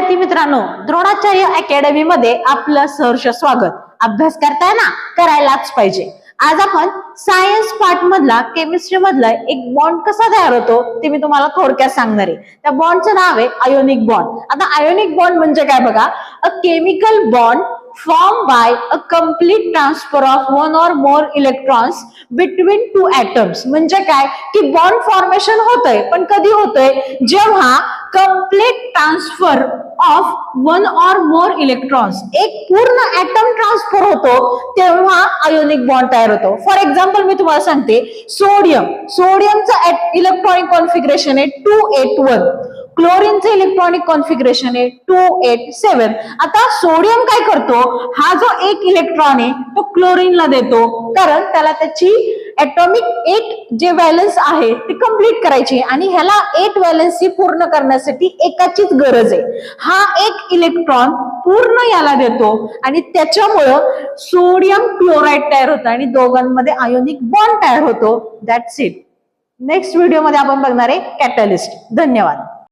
विद्यार्थी मित्रांनो द्रोणाचार्य अकॅडमी मध्ये आपलं सहर्ष स्वागत. अभ्यास करताय ना करायलाच पाहिजे. आज आपण सायन्स पार्ट मधला केमिस्ट्री मधला एक बॉन्ड कसा तयार होतो ते मी तुम्हाला थोडक्यात सांगणार आहे. त्या बॉन्डचं नाव आहे आयोनिक बॉन्ड आता आयोनिक बॉन्ड म्हणजे काय बघा a chemical bond form by a complete transfer of one or more electrons between two atoms म्हणजे काय? की बॉन्ड फॉर्मेशन होतंय पण कधी होतंय? जेव्हा complete transfer of one or more electrons एक पूर्ण ऍटम ट्रान्सफर होतो तेव्हा आयोनिक बॉन्ड तयार होतो. फॉर एक्झाम्पल मी तुम्हाला सांगते सोडियम सोडियमचं इलेक्ट्रॉनिक कॉन्फिगरेशन आहे टू एट वन क्लोरीनचं इलेक्ट्रॉनिक कॉन्फिगरेशन आहे टू एट सेवन आता सोडियम काय करतो? हा जो एक इलेक्ट्रॉन आहे तो क्लोरीनला देतो. कारण त्याला त्याची ऍटॉमिक एट जे व्हॅलन्स आहे ती कंप्लीट करायची. आणि ह्याला एट व्हॅलन्सी पूर्ण करण्यासाठी एकाचीच गरज आहे. हा एक इलेक्ट्रॉन पूर्ण याला देतो. आणि त्याच्यामुळं सोडियम क्लोराईड तयार होतं आणि दोघांमध्ये आयोनिक बॉन्ड तयार होतो. दॅट्स इट नेक्स्ट व्हिडिओमध्ये आपण बघणार आहे कॅटलिस्ट धन्यवाद.